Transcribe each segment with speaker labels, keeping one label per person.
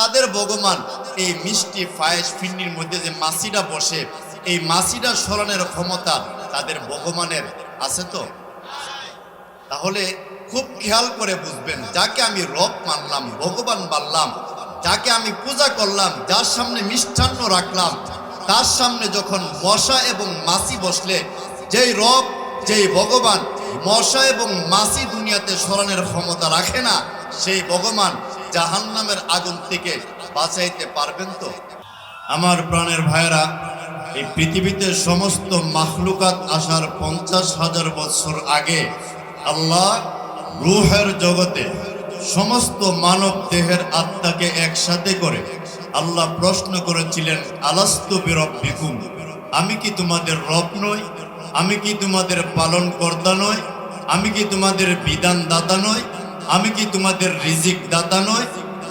Speaker 1: তাদের ভগবান এই মিষ্টি ফায়েস ফিন্নির মধ্যে যে মাসিটা বসে, এই মাসিটা সরানোর ক্ষমতা তাদের ভগবানের আছে তো? তাহলে খুব খেয়াল করে বুঝবেন, যাকে আমি রব মানলাম, ভগবান মানলাম যাকে আমি পূজা করলাম, যার সামনে মিষ্টান্ন রাখলাম, তার সামনে যখন মশা এবং মাসি বসলে, যেই রব, যেই ভগবান, মশা এবং মাসি দুনিয়াতে সরানোর ক্ষমতা রাখে না, সেই ভগবান জাহান্নামের আগুন থেকে বাঁচাইতে পারবেন তো? আমার প্রাণের ভাইরা এই পৃথিবীতে সমস্ত মাখলুকাত আসার পঞ্চাশ হাজার বছর আগে আল্লাহ রুহের জগতে সমস্ত মানব দেহের আত্মাকে একসাথে করে আল্লাহ প্রশ্ন করেছিলেন, আলাস্তু বিরব্বিকুম? আমি কি তোমাদের রব নই? আমি কি তোমাদের পালন কর্তা নই? আমি কি তোমাদের বিধান দাতা নই? আমি কি তোমাদের রিজিক দাতা নই?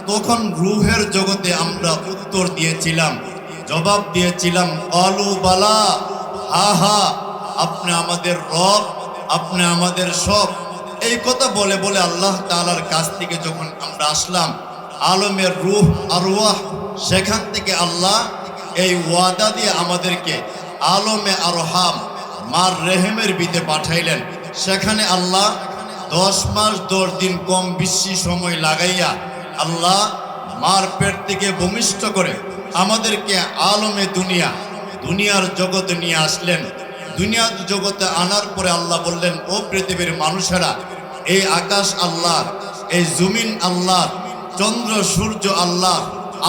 Speaker 1: তখন রুহের জগতে আমরা উত্তর দিয়েছিলাম, জবাব দিয়েছিলাম অলু বালা, হা হা, আপনি আমাদের রব, আপনি আমাদের সব। এই কথা বলে বলে আল্লাহ তাআলার কাছ থেকে যখন আমরা আসলাম, আলমের রূহ, আরওয়াহ, সেখান থেকে আল্লাহ এই ওয়াদা দিয়ে আমাদেরকে আলমে আরহাম, মার রেহেমের বিতে পাঠাইলেন। সেখানে আল্লাহ দশ মাস, দশ দিন কম বেশি সময় লাগাইয়া আল্লাহ মার পেট থেকে ভূমিষ্ঠ করে আমাদেরকে আলমে দুনিয়া, দুনিয়ার জগতে নিয়ে আসলেন। দুনিয়ার জগতে আনার পরে আল্লাহ বললেন, ও পৃথিবীর মানুষেরা, এই আকাশ আল্লাহ এই জমিন আল্লাহ চন্দ্র, সূর্য আল্লাহ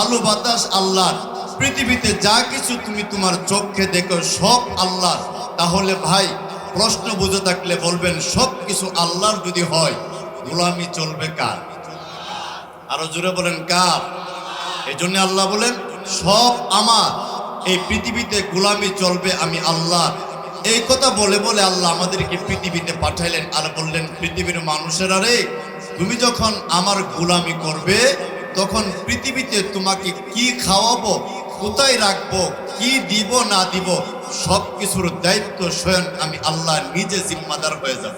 Speaker 1: আলো, বাতাস আল্লাহ পৃথিবীতে যা কিছু তুমি তোমার চোখে দেখো সব আল্লাহ তাহলে ভাই প্রশ্ন বুঝে থাকলে বলবেন সব কিছু আল্লাহর যদি হয়, গোলামি চলবে কার? আরও জোরে বলেন, কার? এই জন্য আল্লাহ বলেন, সব আমার, এই পৃথিবীতে গোলামি চলবে, আমি আল্লাহ। এই কথা বলে বলে আল্লাহ আমাদেরকে পৃথিবীতে পাঠাইলেন আর বললেন, পৃথিবীর মানুষেরা রে, তুমি যখন আমার গোলামি করবে, তখন পৃথিবীতে তোমাকে কি খাওয়াবো, কোথায় রাখব, কি দিব না দিব সব কিছুর দায়িত্ব স্বয়ং আমি আল্লাহ নিজে জিম্মাদার হয়ে যাব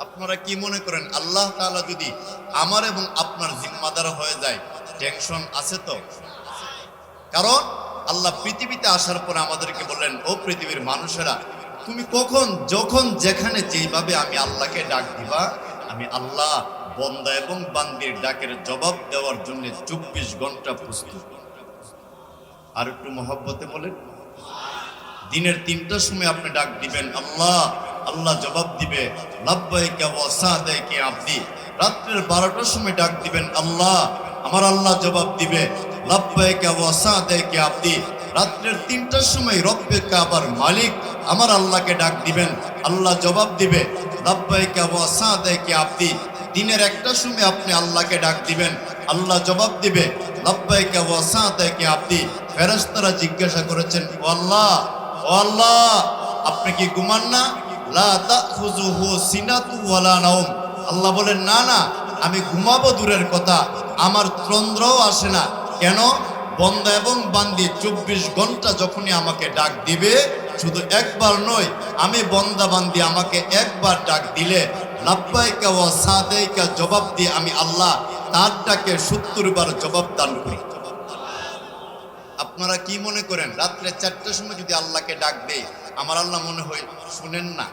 Speaker 1: আপনারা কি মনে করেন, আল্লাহ তাআলা যদি আমার এবং আপনার জিম্মাদার হয়ে যায়, টেনশন আছে তো? কারণ আল্লাহ পৃথিবীতে আসার পর আমাদেরকে বললেন, ও পৃথিবীর মানুষেরা, তুমি কখন, যখন, যেখানে, যেইভাবে আমি আল্লাহকে ডাক দিবা, আমি আল্লাহ বন্দা এবং বান্দির ডাকের জবাব দেওয়ার জন্য চব্বিশ ঘণ্টা প্রস্তুত। আর একটু মহব্বতে বলেন। দিনের তিনটার সময় আপনি ডাক দিবেন, আল্লাহ আল্লাহ জবাব দিবে। সাদাইকা আবদি। রাত্রের বারোটার সময় ডাক দিবেন, আল্লাহ, আমার আল্লাহ জবাব দিবে। সাদাইকা আবদি। রাত্রের তিনটার সময় রব্বে কাবার মালিক আমার আল্লাহকে ডাক দিবেন, আল্লাহ জবাব দিবে। লাব্বাইকা ওয়া সাদাইকা আবদি। দিনের একটা সময় আপনি আল্লাহকে ডাক দিবেন, আল্লাহ জবাব দিবে। ওয়া সাদাইকা আবদি। ফেরেশতারা জিজ্ঞাসা করেছেন আল্লাহ ও আল্লাহ, আপনি কি ঘুমান না? আল্লাহ বলেন, না না, আমি ঘুমাবো দূরের কথা। আমার তন্দ্রও আসে না। কেন? বন্দা এবং বান্দি চব্বিশ ঘণ্টা যখনই আমাকে ডাক দিবে, শুধু একবার নয়, আমি বন্দা বান্দি আমাকে একবার ডাক দিলে, লাব্বাইকা ওয়া সাদাইকা জবাব দিয়ে আমি আল্লাহ তার ডাকে সত্তর বার জবাব দান করি। আপনারা কি মনে করেন? রাত্রে চারটার সময় যদি আল্লাহকে ডাক দেই, আমার আল্লাহ মনে হয় শুনেন না।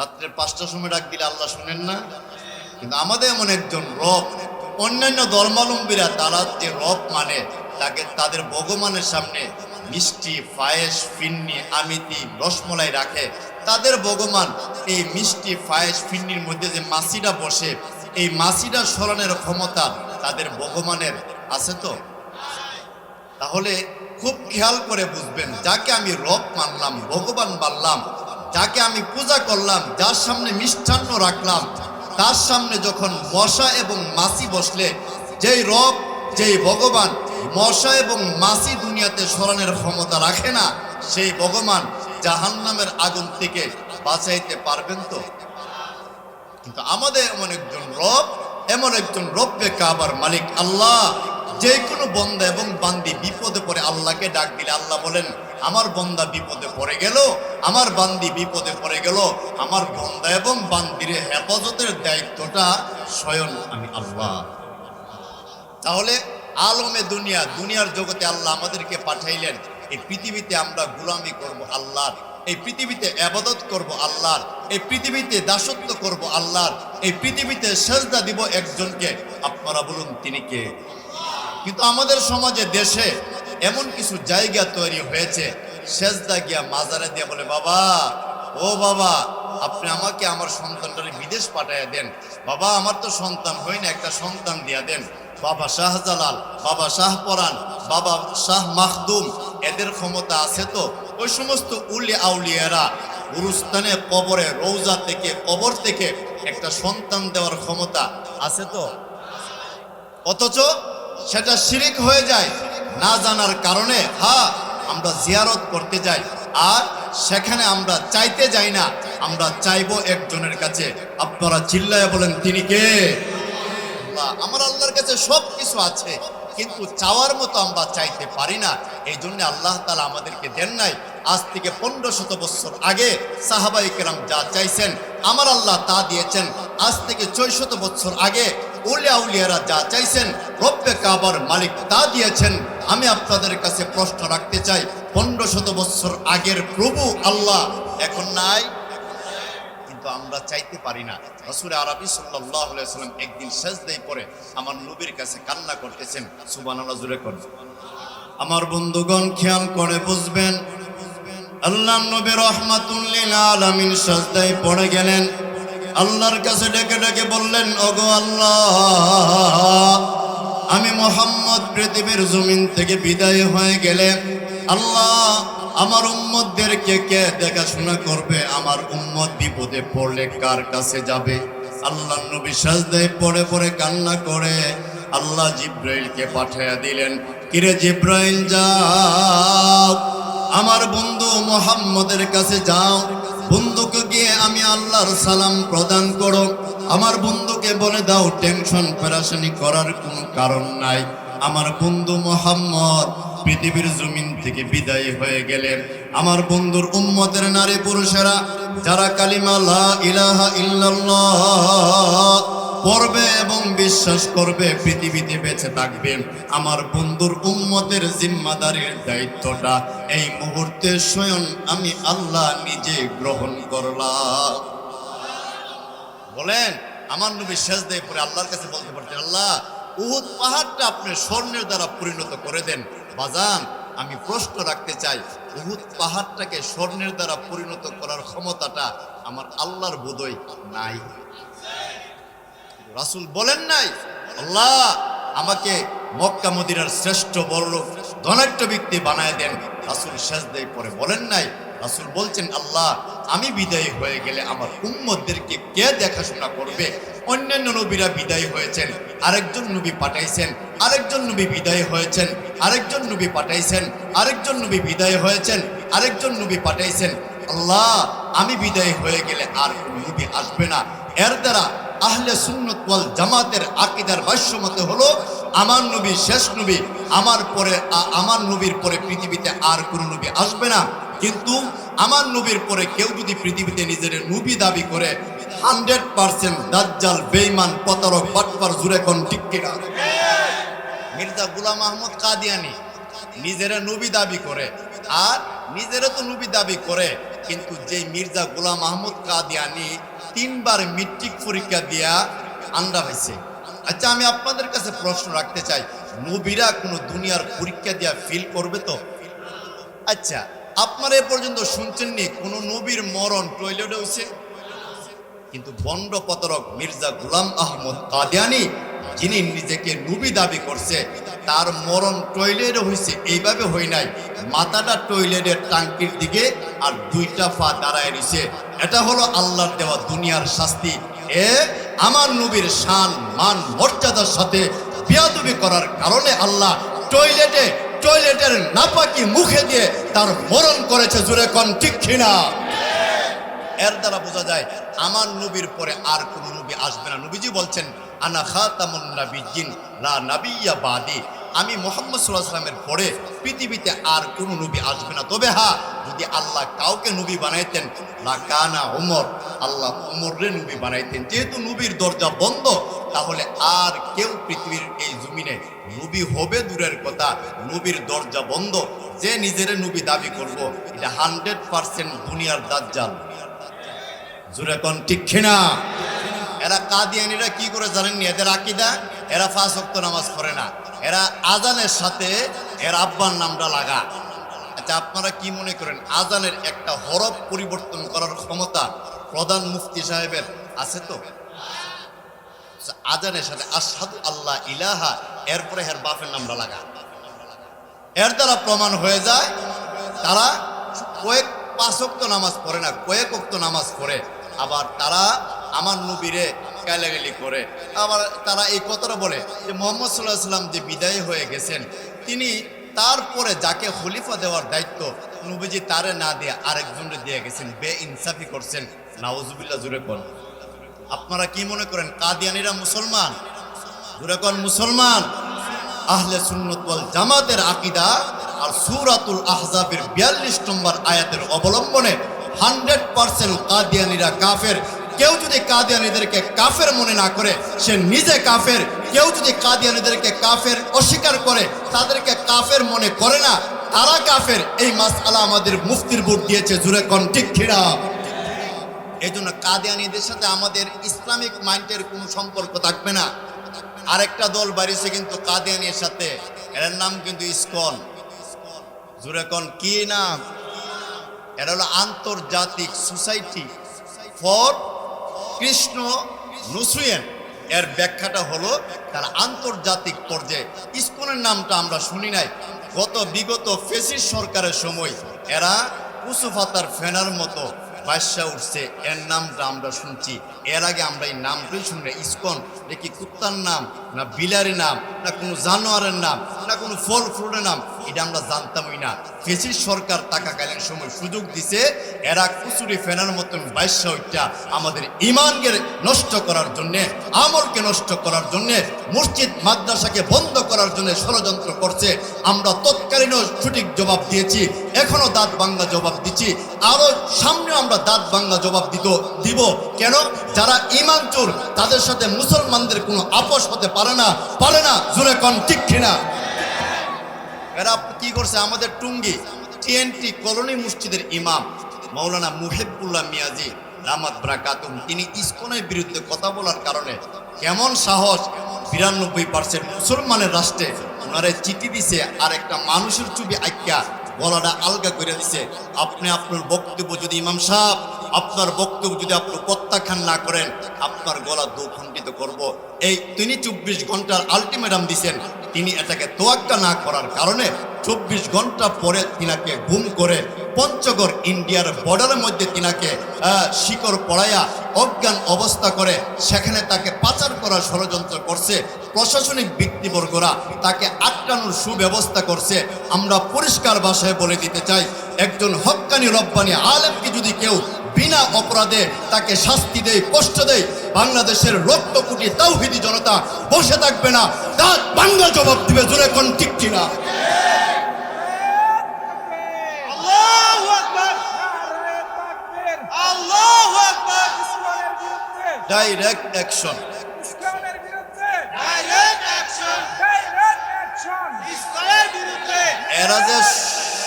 Speaker 1: রাত্রে পাঁচটার সময় ডাক দিলে আল্লাহ শুনেন না। কিন্তু আমাদের এমন একজন রব, অন্যান্য ধর্মালম্বীরা তারা যে রব মানে তাকে তাদের ভগবানের সামনে মিষ্টি ফায়েস ফিন্নি, আমিতি, রসমলাই রাখে। তাদের ভগবান এই মিষ্টি ফায়েস ফিন্নির মধ্যে যে মাসিটা বসে, এই মাসিটা সরানোর ক্ষমতা তাদের ভগবানের আছে তো? তাহলে খুব খেয়াল করে বুঝবেন, যাকে আমি রব মানলাম, ভগবান মানলাম যাকে আমি পূজা করলাম, যার সামনে মিষ্টান্ন রাখলাম, তার সামনে যখন মশা এবং মাসি বসলে, যেই রব, যেই ভগবান, মশা এবং মাসি দুনিয়াতে সরানোর ক্ষমতা রাখে না, সেই ভগবান জাহান্নামের আগুন থেকে বাঁচাইতে পারবেন তো? কিন্তু আমাদের এমন একজন রব, এমন একজন রব্বে কাবার মালিক আল্লাহ। যে কোনো বন্দা এবং বান্দি বিপদে পড়ে আল্লাহকে ডাক দিলে আল্লাহ বলেন, আমার বন্দা বিপদে পড়ে গেল, আমার বান্দি বিপদে পড়ে গেল, আমার বন্দা এবং বান্দির হেফাজতের দায়িত্বটা স্বয়ং আমি আল্লাহ। তাহলে আলমে দুনিয়া, দুনিয়ার জগতে আল্লাহ আমাদেরকে পাঠাইলেন, এই পৃথিবীতে আমরা গুলামি করব আল্লাহর, এই পৃথিবীতে আবাদত করব আল্লাহর, এই পৃথিবীতে দাসত্ব করব আল্লাহর, এই পৃথিবীতে সেজদা দিব একজনকে, আপনারা বলুন তিনি কে? কিন্তু আমাদের সমাজে, দেশে এমন কিছু জায়গা তৈরি হয়েছে, সেজদা গিয়া মাজারে দিয়ে বলে, বাবা, ও বাবা, আপনি আমাকে আমার সন্তানটারে বিদেশ পাঠাইয়া দেন। বাবা, আমার তো সন্তান হয় না, একটা সন্তান দিয়া দেন। বাবা শাহজালাল, বাবা শাহপরান বাবা শাহ মাহদুম এদের ক্ষমতা আছে তো? ওই সমস্ত উলি আউলিয়ারা গুরুস্থানে কবরে রৌজা থেকে, কবর থেকে একটা সন্তান দেওয়ার ক্ষমতা আছে তো? অথচ সেটা শিরিক হয়ে যায়। না জানার কারণে হ্যাঁ আমরা জিয়ারত করতে যাই। আর সেখানে আমরা চাইতে যাই না, আমরা চাইব একজনের কাছে। আপনারা চিল্লায় বলেন, তিনি কে? আমার আল্লাহর কাছে সব কিছু আছে, কিন্তু চাওয়ার মতো আমরা চাইতে পারি না। এই জন্য আল্লাহ তালা আমাদেরকে দেন নাই। আজ থেকে পনেরো শত বছর আগে সাহাবাই কেরাম যা চাইছেন, আমার আল্লাহ তা দিয়েছেন। আজ থেকে ছয়শত বছর আগে উলিয়া উলিয়ারা যা চাইছেন, রব্বে কাবার মালিক তা দিয়েছেন। আমি আপনাদের কাছে প্রশ্ন রাখতে চাই পনেরো শত বছর আগের প্রভু আল্লাহ, এখন নাই? কিন্তু আমরা চাইতে পারি না। রসুল আরবি সাল্লাম একদিন সেজদাই পরে আমার নবীর কাছে কান্না করতেছেন সুবান জুড়ে করেন আমার বন্ধুগণ খেয়াল করে বুঝবেন আল্লাহ নবী রহমাতুল্লিল আলামিন সাজদায় পড়ে গেলেন। আল্লাহর কাছে ডেকে ডেকে বললেন, ওগো আল্লাহ, আমি মোহাম্মদ পৃথিবীর জমিন থেকে বিদায় হয়ে গেলে আল্লাহ আমার উম্মতদেরকে কে দেখাশোনা করবে? আমার উম্মত বিপদে পড়লে কার কাছে যাবে? আল্লাহ নবী সাজদায় পড়ে পড়ে কান্না করে। আল্লাহ জিব্রাইলকে পাঠাইয়া দিলেন, কিরে জিব্রাইল, যাও। আমার বন্ধু মোহাম্মদের কাছে যাও। বন্ধুকে গিয়ে আমি আল্লাহর সালাম প্রদান করো। আমার বন্ধুকে বলে দাও, টেনশন পেরাশানি করার কোনো কারণ নাই। আমার বন্ধু মোহাম্মদ পৃথিবীর জমিন থেকে বিদায় হয়ে গেলেন। আমার বন্ধুর উম্মতের নারী পুরুষেরা, যারা কালিমা লা ইলাহা ইল্লাল্লাহ পড়বে এবং বিশ্বাস করবে, পৃথিবীতে বেঁচে থাকবে। আমার বন্ধুর উম্মতের জিম্মাদারির দায়িত্বটা এই মুহূর্তে স্বয়ং আমি আল্লাহ নিজে গ্রহণ করলাম। বলেন, আমার নবী শেষ দেয় পরে আল্লাহর কাছে বলতে পারতেন, আল্লাহ, উহুদ পাহাড়টা আপনি স্বর্ণের দ্বারা পরিণত করে দেন। বাজান, আমি প্রশ্ন রাখতে চাই, উহুদ পাহাড়টাকে স্বর্ণের দ্বারা পরিণত করার ক্ষমতাটা আমার আল্লাহর বোধই নাই। রাসুল বলেন নাই, আল্লাহ আমাকে মক্কা মদিনার শ্রেষ্ঠ বড় ধনাঢ্য ব্যক্তি বানায় দেন। রাসুল শেষ দেয় পরে বলেন নাই, রাসুল বলছেন, আল্লাহ, আমি বিদায়ী হয়ে গেলে আমার উম্মতদেরকে কে দেখাশোনা করবে? অন্যান্য নবীরা বিদায় হয়েছেন, আরেকজন নবী পাঠাইছেন, আরেকজন নবী বিদায় হয়েছেন, আরেকজন নবী পাঠাইছেন, আরেকজন নবী বিদায় হয়েছেন, আরেকজন নবী পাঠাইছেন। আল্লাহ, আমি বিদায় হয়ে গেলে আর নবী আসবে না। এর দ্বারা আহলে সুন্নত ওয়াল জামাতের আকিদার ভাষ্যমতে হলো, আমার নবী শেষ নবী, আমার পরে আমার নবীর পরে পৃথিবীতে আর কোনো নবী আসবে না। কিন্তু আমার নবীর পরে কেউ যদি পৃথিবীতে নিজের নবী দাবি করে, হান্ড্রেড পার্সেন্ট দাজ্জাল বেইমান প্রতারক, বাটপার জুড়ে কোন কিনা মির্জা গুলাম আহমদ কাদিয়ানি নিজেরা নবী দাবি করে, আর নিজেরা তো নবী দাবি করে কিন্তু যে মির্জা গোলাম আহমদ কাদিয়ানি তিনবার মেট্রিক পরীক্ষা দিয়া আন্ডা হয়েছে। আচ্ছা আমি আপনাদের কাছে প্রশ্ন রাখতে চাই, নবীরা কোনো দুনিয়ার পরীক্ষা দিয়া ফিল করবে তো? আচ্ছা আপনারা এ পর্যন্ত শুনছেননি, কোনো নবীর মরণ টয়লেটে হয়েছে? কিন্তু বন্ড পতরক মির্জা গুলাম আহমদ কাদিয়ানি যিনি নিজেকে নবী দাবি করছে, তার মরণ টয়লেটে হয়েছে এইভাবে হই নাই। মাথাটা টয়লেটের টাঙ্কির দিকে আর দুইটা পা দাঁড়ায় রয়েছে এটা হলো আল্লাহর দেওয়া দুনিয়ার শাস্তি। এ আমার নবীর শান, মান, মর্যাদার সাথে বিয়াদবি করার কারণে আল্লাহ টয়লেটে, টয়লেটের নাপাকি মুখে দিয়ে তার মরণ করেছে জুড়ে কন, ঠিক কিনা? এর দ্বারা বোঝা যায়, আমার নবীর পরে আর কোন নবী আসবে না। নবীজি বলছেন আনা খাতামুন নাবিয়িন লা নাবিয়্যা বাদি। আমি মোহাম্মদ আলাইহি সাল্লামের পরে পৃথিবীতে আর কোন নবী আসবে না। তবে হ্যাঁ যদি আল্লাহ কাউকে নবী বানাইতেন লা কানা ওমর আল্লাহ ওমররে নবী বানাইতেন। যেহেতু নবীর দরজা বন্ধ, তাহলে আর কেউ পৃথিবীর এই জমিনে নবী হবে দূরের কথা। নবীর দরজা বন্ধ, যে নিজের নবী দাবি করব, এটা হান্ড্রেড পার্সেন্ট দুনিয়ার দাজ্জাল। জুরে কোন ঠিক কিনা? এরা কাদিয়ানিরা কি করে জানেননি এদের আকিদা এরা ফাঁস অক্ত নামাজ পড়ে না। এরা আজানের সাথে এর আব্বার নামটা লাগা। আচ্ছা আপনারা কি মনে করেন আজানের একটা হরফ পরিবর্তন করার ক্ষমতা প্রধান মুফতি সাহেবের আছে তো? আচ্ছা, আজানের সাথে আসাদু আল্লাহ ইলাহা এরপরে হের বাপের নামটা লাগা। এর দ্বারা প্রমাণ হয়ে যায় তারা কয়েক পাঁচ নামাজ পড়ে না কয়েক নামাজ পড়ে। আবার তারা আমার নবীরে গালাগালি করে। আবার তারা এই কথাটা বলে যে মোহাম্মদ সাল্লাহ সাল্লাম যে বিদায় হয়ে গেছেন, তিনি তারপরে যাকে খলিফা দেওয়ার দায়িত্ব নবীজি তারে না দিয়ে আরেকজনকে দিয়ে গেছেন বে ইনসাফি করছেন। নাওজুবিল্লা জুড়ে কোন। আপনারা কি মনে করেন, কাদিয়ানিরা মুসলমান? জুড়ে কোন, মুসলমান? আহলে সুন্নত ওয়াল জামাতের আকিদা আর সূরাতুল আহজাবের বিয়াল্লিশ নম্বর আয়াতের অবলম্বনে হান্ড্রেড পার্সেন্ট কাদিয়ানিরা কাফের। কেউ যদি কাদিয়ানিদেরকে কাফের মনে না করে, সে নিজে কাফের। কেউ যদি কাদিয়ানিদেরকে কাফের অস্বীকার করে, তাদেরকে কাফের মনে করে না, তারা কাফের। এই মাস আলা আমাদের মুফতির বোর্ড দিয়েছে, জুরে কন, ঠিক খিড়া এই জন্য কাদিয়ানিদের সাথে আমাদের ইসলামিক মাইন্ডের কোনো সম্পর্ক থাকবে না। আরেকটা দল বাড়িছে কিন্তু কাদিয়ানির সাথে এর নাম কিন্তু ইসকন। জুরে কন, কি নাম? এটা হলো আন্তর্জাতিক সোসাইটি ফর কৃষ্ণ নুসুয়েন এর ব্যাখ্যাটা হলো তার আন্তর্জাতিক পর্যায়ে। ইস্কনের নামটা আমরা শুনি নাই। গত বিগত ফেসিস সরকারের সময় এরা কুসুফাতার ফেনার মতো বাদশা উঠছে। এর নামটা আমরা শুনছি। এর আগে আমরা এই নামটাই শুনি ইস্কন, দেখি কুত্তার নাম। না বিলারের নাম, না কোনো জানোয়ারের নাম, না কোনো ফল ফ্রুটের নাম, এটা আমরা জানতামই না। ফেসিস সরকার টাকাকালীন সময় সুযোগ দিছে, এরা কুচুরি ফেনার মতন বাইশা আমাদের ইমানকে নষ্ট করার জন্যে, আমলকে নষ্ট করার জন্যে, মসজিদ, মাদ্রাসাকে বন্ধ করার জন্য ষড়যন্ত্র করছে। আমরা তৎকালীনও সঠিক জবাব দিয়েছি, এখনও দাঁত বাংলা জবাব দিচ্ছি। আরও সামনে আমরা দাঁত বাংলা জবাব দিত, দিব। কেন? যারা ইমান চোর তাদের সাথে মুসলমানদের কোনো আপোষ হতে পারে না, পারে না জুড়ে কন, ঠিক কিনা? এরা কি করছে? আমাদের টুঙ্গি, টিএনটি কলোনি মসজিদের ইমাম মৌলানা মুহিবুল্লাহ মিয়াজি, রামাত ব্রাকাতুম তিনি ইসকনের বিরুদ্ধে কথা বলার কারণে কেমন সাহস, বিরানব্বই পার্সেন্ট মুসলমানের রাষ্ট্রে ওনারে চিঠি দিছে, আর একটা মানুষের ছবি আজ্ঞা গলাটা আলগা করে দিছে। আপনি আপনার বক্তব্য যদি ইমাম সাহ আপনার বক্তব্য যদি আপনি প্রত্যাখ্যান না করেন, আপনার গলা দুখণ্ডিত করব। এই তিনি চব্বিশ ঘণ্টার আলটিমেটাম দিছেন তিনি এটাকে তোয়াক্কা না করার কারণে চব্বিশ ঘণ্টা পরে তিনাকে গুম করে পঞ্চগড় ইন্ডিয়ার বর্ডারের মধ্যে তিনাকে শিকড় পড়াইয়া অজ্ঞান অবস্থা করে সেখানে তাকে পাচার করার ষড়যন্ত্র করছে। প্রশাসনিক ব্যক্তিবর্গরা তাকে আটকানোর সুব্যবস্থা করছে। আমরা পরিষ্কার ভাষায় বলে দিতে চাই, একজন হক্কানি রব্বানি আলেমকে যদি কেউ বিনা অপরাধে তাকে শাস্তি দেয় কষ্ট দেয় বাংলাদেশের রক্ত কোটি তাওহিদি জনতা বসে থাকবে না। তার বাংলা জবাব দিবে জোরে কোন ঠিক কিনা?
Speaker 2: আল্লাহু আকবার। আল্লাহু আকবার। ইসলামের বিরুদ্ধে।
Speaker 1: ডাইরেক্ট অ্যাকশন
Speaker 2: ইসলামের বিরুদ্ধে।
Speaker 3: ডাইরেক্ট অ্যাকশন
Speaker 2: ডাইরেক্ট অ্যাকশন
Speaker 3: ইসলামের বিরুদ্ধে।
Speaker 1: এরা যে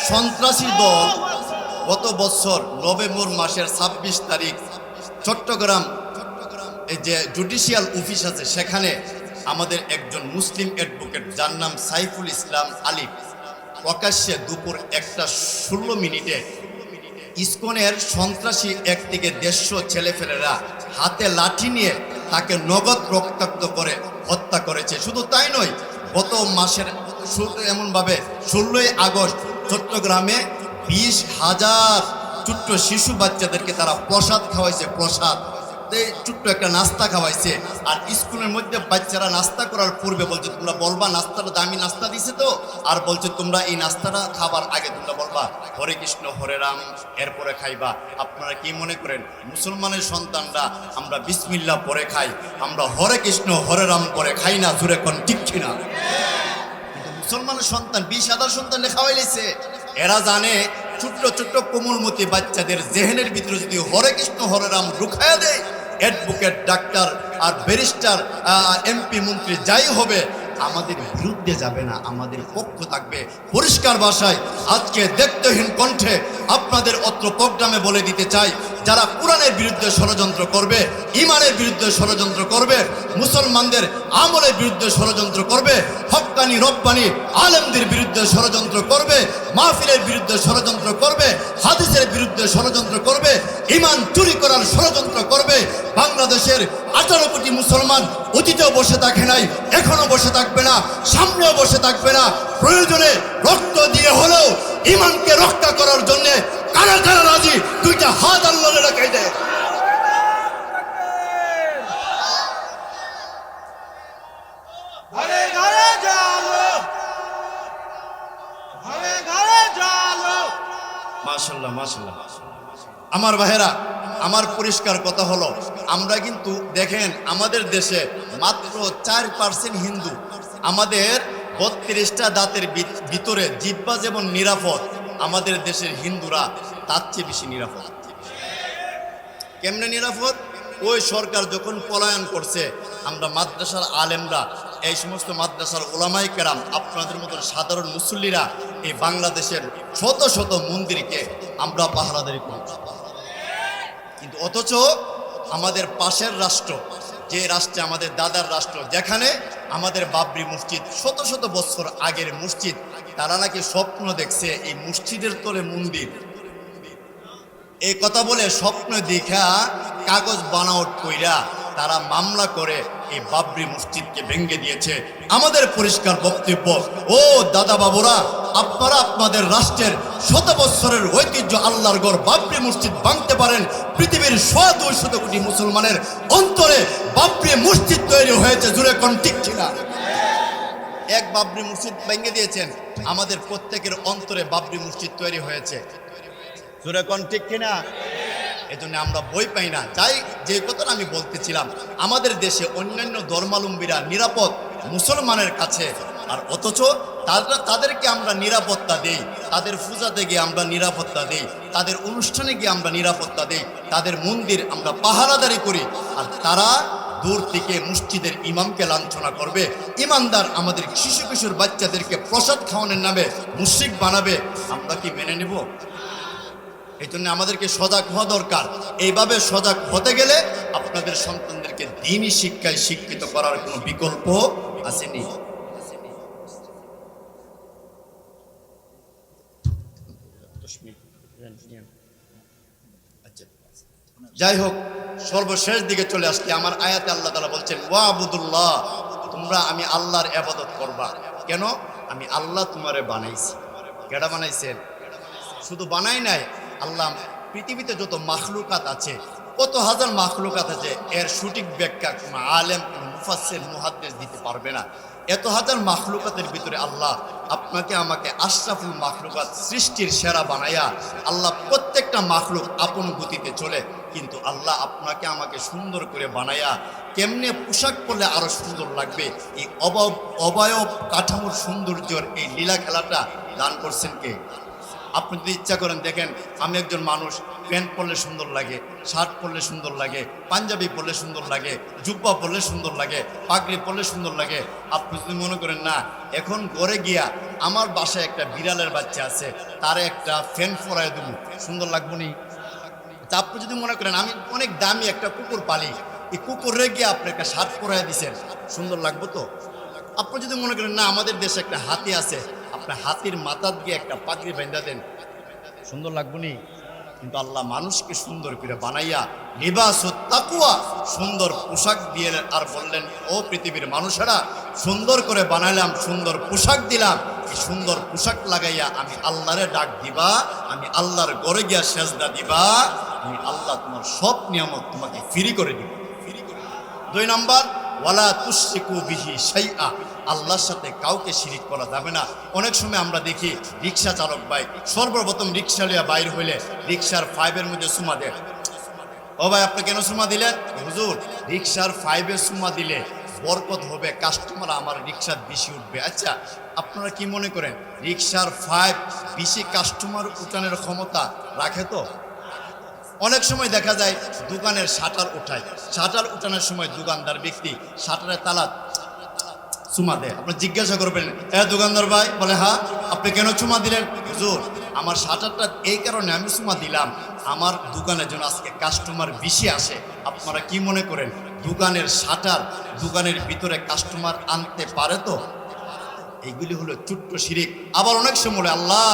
Speaker 1: সন্ত্রাসী দল গত বছর নভেম্বর মাসের ছাব্বিশ তারিখ চট্টগ্রাম, এই যে জুডিশিয়াল অফিস আছে, সেখানে আমাদের একজন মুসলিম অ্যাডভোকেট যার নাম সাইফুল ইসলাম আলিফ প্রকাশ্যে দুপুর একটা ষোলো মিনিটে ইসকনের সন্ত্রাসী একদিকে দেড়শো ছেলেফেলেরা হাতে লাঠি নিয়ে তাকে নগদ রক্তাক্ত করে হত্যা করেছে। শুধু তাই নয়, গত মাসের এমনভাবে ষোলোই আগস্ট চট্টগ্রামে বিশ হাজার ছোট্ট শিশু বাচ্চাদেরকে তারা প্রসাদ খাওয়াইছে, প্রসাদ। ছোট্ট একটা নাস্তা খাওয়াইছে। আর স্কুলের মধ্যে বাচ্চারা নাস্তা করার পূর্বে বলছে, তোমরা বলবা নাস্তাটা দামি নাস্তা দিছে তো? আর বলছে, তোমরা এই নাস্তাটা খাবার আগে তোমরা বলবা, হরে কৃষ্ণ, হরে রাম, এরপরে খাইবা। আপনারা কি মনে করেন, মুসলমানের সন্তানরা আমরা বিসমিল্লা পরে খাই, আমরা হরে কৃষ্ণ, হরে রাম পরে খাই না জুড়ে কোন ঠিক না মুসলমানের সন্তান বিশ হাজার সন্তান খাওয়াই লেছে। এরা জানে ছোট্ট ছোট্ট কোমলমতি বাচ্চাদের জেহেনের ভিতরে যদি হরে কৃষ্ণ, হরে রাম রুখায়া দেয় অ্যাডভোকেট ডাক্তার আর ব্যারিস্টার এমপি মন্ত্রী যাই হবে, আমাদের বিরুদ্ধে যাবে না, আমাদের পক্ষ থাকবে। পরিষ্কার ভাষায় আজকে দেখতেহীন কণ্ঠে আপনাদের অত্র প্রোগ্রামে বলে দিতে চাই, যারা কোরআনের বিরুদ্ধে ষড়যন্ত্র করবে ইমানের বিরুদ্ধে ষড়যন্ত্র করবে, মুসলমানদের আমলের বিরুদ্ধে ষড়যন্ত্র করবে হক্কানি রব্বানি, আলেমদের বিরুদ্ধে ষড়যন্ত্র করবে, মাহফিলের বিরুদ্ধে ষড়যন্ত্র করবে, হাদিসের বিরুদ্ধে ষড়যন্ত্র করবে ইমান চুরি করার ষড়যন্ত্র করবে, বাংলাদেশের আঠারো কোটি মুসলমান অতীতেও বসে থাকে নাই, এখনও বসে থাকবে না, সামনেও বসে থাকবে না, প্রয়োজনে রক্ত দিয়ে হলেও ইমানকে রক্ষা করার জন্য কারা কারা রাজি? দুইটা হাত আল্লাহ রেখে দেয়। আমার ভাইরা আমার পরিষ্কার কথা হলো আমরা কিন্তু দেখেন আমাদের দেশে মাত্র চার পার্সেন্ট হিন্দু। আমাদের বত্রিশটা দাঁতের ভিত- ভিতরে জিব্বা যেমন নিরাপদ, আমাদের দেশের হিন্দুরা তার চেয়ে বেশি নিরাপদ। কেমনে নিরাপদ? ওই সরকার যখন পলায়ন করছে, আমরা মাদ্রাসার আলেমরা, এই সমস্ত মাদ্রাসার ওলামাই কেরাম, আপনাদের মতন সাধারণ মুসল্লিরা এই বাংলাদেশের শত শত মন্দিরকে আমরা পাহারাদারি করছি কিন্তু অথচ আমাদের পাশের রাষ্ট্র, যে রাষ্ট্রে আমাদের দাদার রাষ্ট্র, যেখানে আমাদের বাবরি মসজিদ, শত শত বছর আগের মসজিদ, তারা নাকি স্বপ্ন দেখছে এই মসজিদের তলে মন্দির। এই কথা বলে স্বপ্ন দেখা কাগজ বানাওট কইরা তারা মামলা করে এই বাবরি মসজিদকে ভেঙে দিয়েছে। আমাদের পরিষ্কার বক্তব্য, ও দাদা বাবুরা আপনারা আপনাদের রাষ্ট্রের শত বৎসরের ঐতিহ্য আল্লাহর গড় বাবরি মসজিদ ভাঙতে পারেন। পৃথিবীর শ দুই শত কোটি মুসলমানের অন্তরে বাবরি মসজিদ তৈরি হয়েছে, জুড়ে কোন ঠিক কিনা এক বাবরি মসজিদ ভেঙে দিয়েছেন, আমাদের প্রত্যেকের অন্তরে বাবরি মসজিদ তৈরি হয়েছে। জোরে কোন ঠিক কিনা এজন্য আমরা বই পাই না। তাই যে কথাটা আমি বলতেছিলাম, আমাদের দেশে অন্যান্য ধর্মালম্বীরা নিরাপদ মুসলমানের কাছে, আর অথচ তারা, তাদেরকে আমরা নিরাপত্তা দেই, তাদের পূজাতে গিয়ে আমরা নিরাপত্তা দেই, তাদের অনুষ্ঠানে গিয়ে আমরা নিরাপত্তা দেই, তাদের মন্দির আমরা পাহারাদারি করি, আর তারা দূর থেকে মসজিদের ইমামকে লাঞ্ছনা করবে। ইমানদার আমাদের শিশু কিশোর বাচ্চাদেরকে প্রসাদ খাওয়ানোর নামে মুশ্রিক বানাবে। আমরা কি মেনে নেব? এই জন্য আমাদেরকে সজাগ হওয়া দরকার। এইভাবে সজাগ হতে গেলে আপনাদের সন্তানদেরকে দিনই শিক্ষায় শিক্ষিত করার কোনো বিকল্প আসেনি। যাই হোক, সর্বশেষ দিকে চলে আসলে আমার আয়াতে আল্লাহ তালা বলছেন ওয়া আবুদুল্লাহ তোমরা আমি আল্লাহর আবাদত করবা। কেন? আমি আল্লাহ তোমারে বানাইছি। কেডা বানাইছেন? শুধু বানাই নাই আল্লাহ পৃথিবীতে যত মাখলুকাত আছে, কত হাজার মাখলুকাত আছে, এর সঠিক ব্যাখ্যা কোনো আলেম, কোনো মুফাসের মুহাদ্দেস দিতে পারবে না। এত হাজার মাখলুকাতের ভিতরে আল্লাহ আপনাকে আমাকে আশরাফুল মাখলুকাত সৃষ্টির সেরা বানাইয়া আল্লাহ প্রত্যেকটা মাখলুক আপন গতিতে চলে, কিন্তু আল্লাহ আপনাকে আমাকে সুন্দর করে বানাইয়া কেমনে পোশাক পরলে আরও সুন্দর লাগবে, এই অবয়ব অবয়ব কাঠামোর সৌন্দর্যর এই লীলা খেলাটা দান করছেন কে? আপনি যদি ইচ্ছা করেন, দেখেন, আমি একজন মানুষ, প্যান্ট পরলে সুন্দর লাগে, শার্ট পরলে সুন্দর লাগে, পাঞ্জাবি পরলে সুন্দর লাগে, জুব্বা পরলে সুন্দর লাগে, পাগড়ি পরলে সুন্দর লাগে, আপনি যদি মনে করেন, না, এখন ঘরে গিয়া আমার বাসায় একটা বিড়ালের বাচ্চা আছে, তার একটা ফ্যান পরায় দেবো, সুন্দর লাগবো নি? তা আপনি যদি মনে করেন, আমি অনেক দামি একটা কুকুর পালি, এই কুকুরে গিয়ে আপনি একটা শার্ট পরাই দিছেন, সুন্দর লাগবো তো? আপনি যদি মনে করেন, না, আমাদের দেশে একটা হাতি আছে আপনার হাতির মাথার দিয়ে একটা পাগড়ি বেঁধা দেন। সুন্দর লাগবো নি? কিন্তু আল্লাহ মানুষকে সুন্দর করে বানাইয়া, লিবাস তাকুয়া সুন্দর পোশাক দিয়ে আর বললেন, ও পৃথিবীর মানুষেরা, সুন্দর করে বানাইলাম, সুন্দর পোশাক দিলাম। সুন্দর পোশাক লাগাইয়া আমি আল্লাহরে ডাক দিবা, আমি আল্লাহর গড়ে গিয়া সেজদা দিবা, আমি আল্লাহ তোমার সব নিয়ামত তোমাকে ফ্রি করে দিব। দুই নম্বর, ওয়ালা তুশরিকু বিহি শাইআ। আল্লাহর সাথে কাউকে শিরিক করা যাবে না। অনেক সময় আমরা দেখি রিক্সা চালক ভাই, সর্বপ্রথম রিক্সা লিয়া বাইর হইলে রিক্সার ফাইভের মধ্যে সুমা দেয়। ও ভাই, আপনি কেন সুমা দিলেন? হুজুর, রিক্সার ফাইভের সুমা দিলে বরকত হবে কাস্টমার আমার রিক্সার বেশি উঠবে। আচ্ছা আপনারা কি মনে করেন, রিক্সার ফাইভ বেশি কাস্টমার উঠানের ক্ষমতা রাখে তো? অনেক সময় দেখা যায় দোকানের শাটার উঠায়। শাটার উঠানোর সময় দোকানদার ব্যক্তি শাটারের তালা চুমা দেয়। আপনি জিজ্ঞাসা করবেন, এ দোকানদার ভাই? বলে হ্যাঁ আপনি কেন চুমা দিলেন? হুজুর, আমার শাটারটা এই কারণে আমি চুমা দিলাম। আমার দোকানের জন্য আজকে কাস্টমার বেশি আসে। আপনারা কি মনে করেন, দোকানের শাটার দোকানের ভিতরে কাস্টমার আনতে পারে তো? এইগুলি হলো ছোট্ট শিরিক। আবার অনেক সময় বলে, আল্লাহ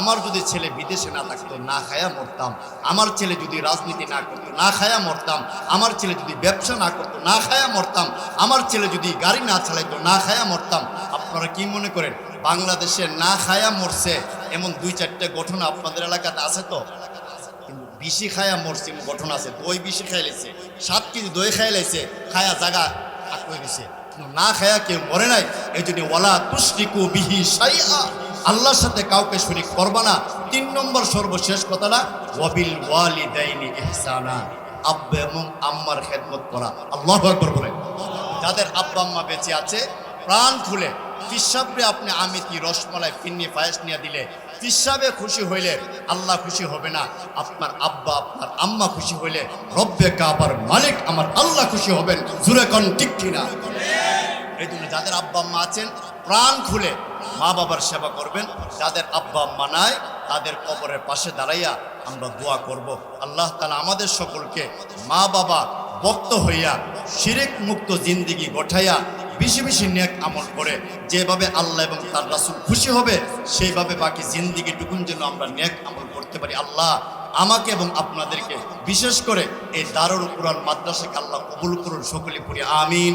Speaker 1: আমার যদি ছেলে বিদেশে না থাকতো না খায়া মরতাম। আমার ছেলে যদি রাজনীতি না করতো না খায়া মরতাম। আমার ছেলে যদি ব্যবসা না করতো না খায়া মরতাম। আমার ছেলে যদি গাড়ি না চালাইতো না খায়া মরতাম। আপনারা কি মনে করেন বাংলাদেশে না খায়া মরছে এমন দুই চারটে ঘটনা আপনাদের এলাকাতে আছে তো? বেশি খায়া মরছে গঠন আছে। দই বেশি খাইলেছে সাত কেজি দই খাইলেছে খায়া জাগা আটকে গেছে। না খায়া কেউ মরে নাই এই জন্য ওয়ালা তুষ্টিকু বিহি সাইয়া আল্লাহর সাথে কাউকে শরিক করবা না। তিন নম্বর সর্বশেষ কথাটা, ওয়াবিল ওয়ালিদাইনি ইহসানা। আব্বা এবং আম্মার খেদমত করা। আল্লাহ আকবর বলে যাদের আব্বা আম্মা বেঁচে আছে প্রাণ খুলে পিসাবরে আপনি আমি কি রসমালাই ফিন্নি পায়েস নিয়ে দিলে? পিসাবে খুশি হইলে আল্লাহ খুশি হবে না, আপনার আব্বা, আপনার আম্মা খুশি হইলে রব্বে কাবার মালিক আমার আল্লাহ খুশি হবেন, জুরে কন ঠিক কিনা? এই জন্য যাদের আব্বা আম্মা আছেন, প্রাণ খুলে মা বাবার সেবা করবেন, যাদের আব্বা আম্মা নাই, তাদের কবরের পাশে দাঁড়াইয়া আমরা দোয়া করব। আল্লাহ তালা আমাদের সকলকে মা বাবা বক্ত হইয়া শিরেক মুক্ত জিন্দিগি গঠাইয়া বেশি বেশি নেক আমল করে। যেভাবে আল্লাহ এবং তার রাসুল খুশি হবে, সেইভাবে বাকি জিন্দিগি টুকুন যেন আমরা নেক আমল করতে পারি। আল্লাহ আমাকে এবং আপনাদেরকে বিশেষ করে এই দারুল কুরআন মাদ্রাসাকে আল্লাহ কবুল করুন, সকলে পড়ি, আমিন।